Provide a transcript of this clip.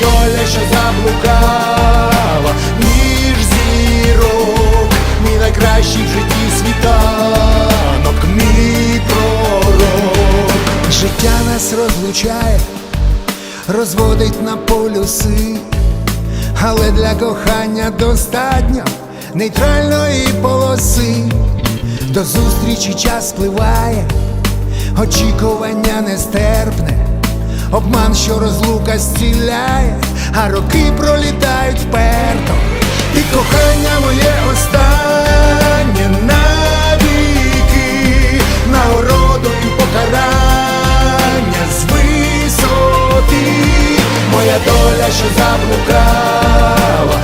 доля, що заблукала, між зірок, мій найкращий в житті світанок, мій пророк. Життя нас розлучає, розводить на полюси, але для кохання достатньо нейтральної полоси, до зустрічі час впливає, очікування нестерпне обман, що розлука зціляє, а роки пролітають вперто. І кохання моє останнє навіки, нагороду і покарання з висоти, моя доля, що заблукала.